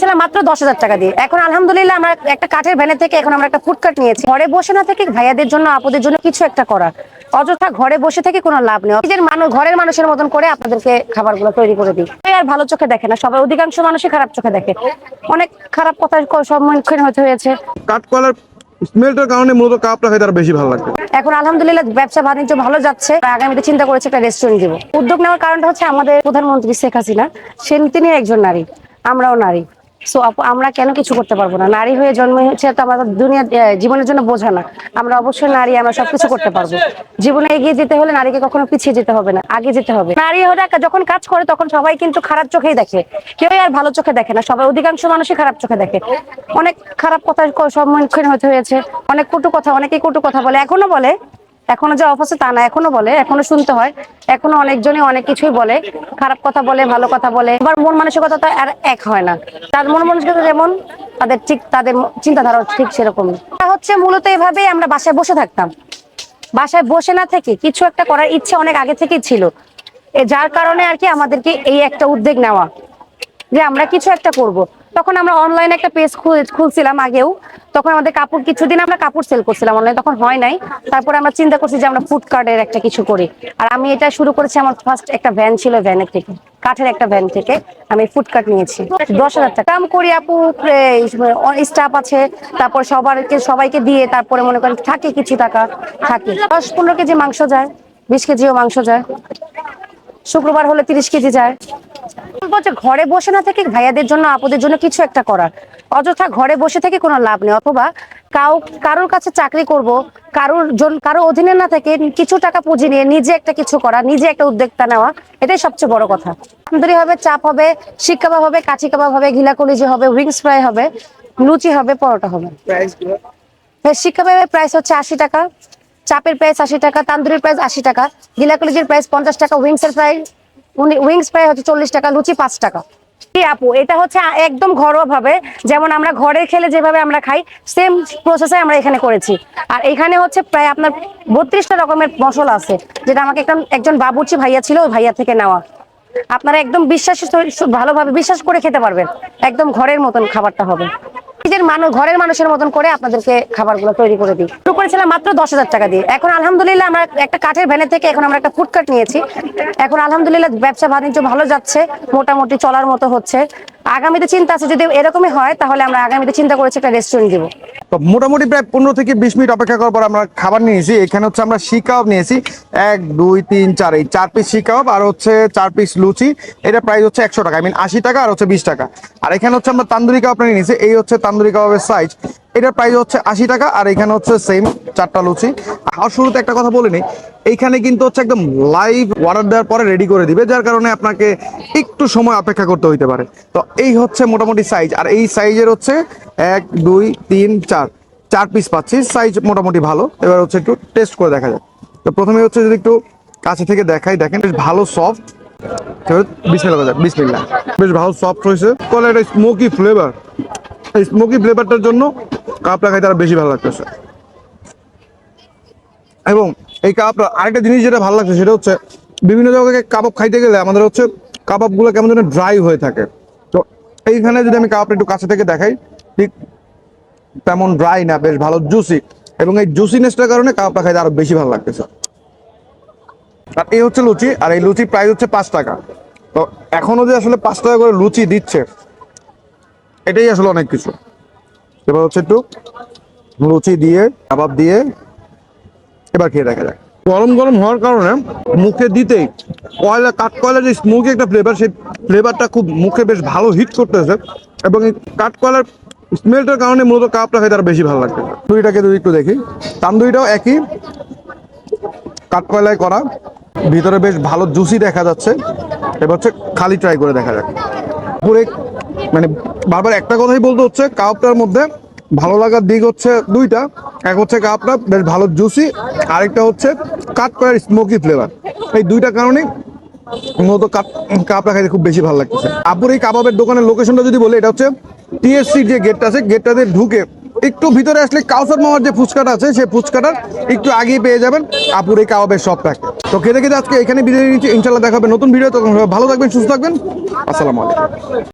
করেছিলাম মাত্র দশ হাজার টাকা দিয়ে। এখন আলহামদুলিল্লাহ আমরা একটা কাঠের ভ্যানে থেকে এখন আমরা একটা ফুডকার্ট নিয়েছি। ঘরে বসে না থেকে ভাইয়াদের জন্য আপুদের জন্য কিছু একটা করা। অযথা ঘরে বসে থেকে কোনো লাভ নেই। নিজের মানুষ ঘরের মানুষের মতন করে আপনাদেরকে খাবারগুলো তৈরি করে দিই। আর ভালো চোখে দেখে না সবাই অধিকাংশ মানুষই খারাপ চোখে দেখে। অনেক খারাপ কথার সম্মুখীন হতে হয়েছে। কাঠকলার স্মেলটার কারণে মূলত কাপটা খেতে আরও বেশি ভালো লাগবে এখন আলহামদুলিল্লাহ ব্যবসা বাণিজ্য ভালো যাচ্ছে। আগামীতে চিন্তা করেছে একটা রেস্টুরেন্ট দিব উদ্যোগ নেওয়ার কারণটা হচ্ছে আমাদের প্রধানমন্ত্রী শেখ হাসিনা। সে তিনি একজন নারী আমরাও নারী। সো আমরা কেন কিছু করতে পারব না? নারী হয়ে জন্ম হচ্ছে তো আমাদের দুনিয়া জীবনের জন্য বোঝা না। আমরা অবশ্যই নারী, আমরা সবকিছু করতে পারব। জীবনে এগিয়ে যেতে হলে নারীকে কখনো পিছিয়ে যেতে হবে না, আগে যেতে হবে। নারী হলে যখন কাজ করে, তখন সবাই কিন্তু খারাপ চোখেই দেখে। কেউ আর ভালো চোখে দেখে না, সবাই, অধিকাংশ মানুষই খারাপ চোখে দেখে। অনেক খারাপ কথার সম্মুখীন হতে হয়েছে, অনেক কটু কথা, অনেকেই কটু কথা বলে, এখনও বলে এখনও যে অফিসে তা না, এখনও বলে, এখনও শুনতে হয়। এখনও অনেকজনই অনেক কিছুই বলে। খারাপ কথা বলে, ভালো কথা বলে। আবার মন মানসিকতা আর এক হয় না। তার মন মানসিকতা যেমন, তাদের ঠিক, তাদের চিন্তাধারা ঠিক সেরকম হচ্ছে মূলত এভাবেই আমরা বাসায় বসে থাকতাম। বাসায় বসে না থেকে কিছু একটা করার ইচ্ছে অনেক আগে থেকেই ছিল। যার কারণে আর কি আমাদেরকে এই একটা উদ্যোগ নেওয়া। যে আমরা কিছু একটা করব। তখন আমরা অনলাইনে একটা পেজ খুলছিলাম আগেও। তখন আমাদের কাপড়, কিছুদিন আমরা কাপড় সেল করছিলাম অনলাইন তখন হয় নাই। তারপরে আমরা চিন্তা করছি যে আমরা ফুড কার্ডের একটা কিছু করি। আর আমি এটা শুরু করেছি আমার ফার্স্ট একটা ভ্যান ছিল ভ্যানের থেকে, কাঠের একটা ভ্যান থেকে। আমি ফুড নিয়েছি। দশ হাজার টাকা। কাম করি, আপু স্টাফ আছে। তারপর সবারকে, সবাইকে দিয়ে তারপরে মনে করেন থাকে কিছু টাকা, থাকে। দশ পনেরো কেজি মাংস যায়, বিশ কেজিও মাংস যায়। শুক্রবার হলে তিরিশ কেজি যায়। ঘরে বসে না থেকে ভাইয়াদের জন্য আপদের জন্য কিছু একটা করার। অযথা ঘরে বসে থেকে কোনো লাভ নেই অথবা কাউ কারোর কাছে চাকরি করব কারোর জন কারোর অধীনে না থেকে কিছু টাকা পুঁজি নিয়ে নিজে একটা কিছু করা নিজে একটা উদ্যোক্তা নেওয়া এটাই সবচেয়ে বড় কথা। তন্দুরি হবে চাপ হবে শিক কাবাব হবে কাঠি কাবাব হবে ঘিলা কলিজি হবে উইংস ফ্রাই হবে লুচি হবে পরোটা হবে। হ্যাঁ, শিক কাবাবের প্রাইস হচ্ছে আশি টাকা। চাপের প্রাইস আশি টাকা, তান্দুরির প্রাইস আশি টাকা গিলা কলিজির প্রাইস পঞ্চাশ টাকা উইংস এর প্রাইস উইংস প্রাইস হচ্ছে চল্লিশ টাকা, লুচি পাঁচ টাকা। কি আপু, এটা হচ্ছে একদম ঘরোয়া ভাবে যেমন আমরা ঘরে খেলে যেভাবে আমরা খাই সেম প্রসেসে আমরা এখানে করেছি। আর এখানে হচ্ছে প্রায় আপনার বত্রিশটা রকমের মশলা আছে, যেটা আমাকে একদম একজন বাবুর্চি ভাইয়া ছিল, ওই ভাইয়া থেকে নেওয়া। আপনারা একদম বিশ্বাস ভালোভাবে বিশ্বাস করে খেতে পারবেন, একদম ঘরের মতন খাবারটা হবে। নিজের মানুষ ঘরের মানুষের মতন করে আপনাদেরকে খাবারগুলো তৈরি করে দিই। শুরু করেছিলাম মাত্র দশ হাজার টাকা দিয়ে। এখন আলহামদুলিল্লাহ আমরা একটা কাঠের ভ্যানে থেকে এখন আমরা একটা ফুডকার্ট নিয়েছি। এখন আলহামদুলিল্লাহ ব্যবসা বাণিজ্য ভালো যাচ্ছে, মোটামুটি চলার মতো হচ্ছে। আগামীতে চিন্তা আছে, যদি এরকমই হয়, তাহলে আমরা আগামীতে চিন্তা করেছি একটা রেস্টুরেন্ট দিব। তো মোটামুটি প্রায় পনেরো থেকে বিশ মিনিট অপেক্ষা করার পর আমরা খাবার নিয়েছি এখানে হচ্ছে আমরা শি কাবাব নিয়েছি এক, দুই, তিন, চার, এই চার পিস শি কাবাব আর হচ্ছে চার পিস লুচি। এটা প্রাইস হচ্ছে একশো টাকা আই মিন আশি টাকা আর হচ্ছে বিশ টাকা। আর এখানে হচ্ছে আমরা তান্দুরি কাবাবটা নিয়েছি এই হচ্ছে তান্দুরি কাবাবের সাইজ এটার প্রাইস হচ্ছে আশি টাকা আর এখানে হচ্ছে সেম চারটা লুচি। আর শুরুতে একটা কথা বলিনি এইখানে কিন্তু হচ্ছে একদম লাইভ অর্ডার দেওয়ার পরে রেডি করে দিবে, যার কারণে আপনাকে একটু সময় অপেক্ষা করতে হইতে পারে। তো এই হচ্ছে মোটামুটি সাইজ আর এই সাইজের হচ্ছে এক, দুই, তিন, চার। চার পিস পাচ্ছি। সাইজ মোটামুটি ভালো। এবার হচ্ছে একটু টেস্ট করে দেখা যাক। তো প্রথমে হচ্ছে যদি একটু কাছে থেকে দেখাই, দেখেন, বেশ ভালো সফট বিসমিল্লা বিসমিল্লা বেশ ভালো সফট হয়েছে। কলে একটা স্মোকি ফ্লেভার এই স্মোকি ফ্লেভারটার জন্য কাপটা খাইতে আরও বেশি ভালো লাগতেছে। এবং এই কাবাবটা আরেকটা জিনিস যেটা ভালো লাগছে সেটা হচ্ছে বিভিন্ন জায়গায় কাবাব খাইতে গেলে আমাদের হচ্ছে কাবাবগুলো কেমন যেন ড্রাই হয়ে থাকে। তো এইখানে যদি আমি কাবাবটা একটু কাছে থেকে দেখাই ঠিক তেমন ড্রাই না, বেশ ভালো জুসি এবং এই জুসিনেসটার কারণে কাবাবটা খাইতে আরও বেশি ভালো লাগতেছে। আর এই হচ্ছে লুচি, আর এই লুচি প্রাইস হচ্ছে পাঁচ টাকা। তো এখনও যে আসলে পাঁচ টাকা করে লুচি দিচ্ছে, এটাই আসলে অনেক কিছু। এবার হচ্ছে একটু লুচি দিয়ে, কাবাব দিয়ে, এবার খেয়ে দেখা যাক। গরম গরম হওয়ার কারণে মুখে দিতেই কয়লা কাঠ কয়লার যে স্মোকি একটা ফ্লেভার সেই ফ্লেভারটা খুব মুখে বেশ ভালো হিট করতেছে। এবং এই কাঠ কয়লার স্মেলটার কারণে মূলত কাপটা খেতে আরও বেশি ভালো লাগছে দুইটাকে যদি একটু দেখি তান্দুরিটাও একই, কাঠকয়লায় করা। ভিতরে বেশ ভালো জুসি দেখা যাচ্ছে। এবার হচ্ছে খালি ট্রাই করে দেখা যাক। পুরে মানে বারবার একটা কথাই বলতে হচ্ছে, কাপটার মধ্যে ভালো লাগার দিক হচ্ছে দুইটা। এক হচ্ছে কাপটা, বেশ ভালো জুসি। আরেকটা হচ্ছে কাঠ করার স্মোকি ফ্লেভার এই দুইটা কারণে মূলত কাপ কাপটা খাইতে খুব বেশি ভালো লাগছে আপুর এই কাবাবের দোকানের লোকেশনটা যদি বলি, এটা হচ্ছে টিএসসি যে গেটটা আছে গেটটাতে ঢুকে একটু ভিতরে আসলে কাউসার মামার যে ফুচকাটা আছে, সেই ফুচকাটার একটু আগেই পেয়ে যাবেন আপুর এই কাবাবের শপটাকে তো খেতে খেতে আজকে এখানে বিদায় নিচ্ছি। ইনশাল্লাহ দেখাবে নতুন ভিডিও তখন ভালো থাকবেন, সুস্থ থাকবেন। আসসালামু আলাইকুম।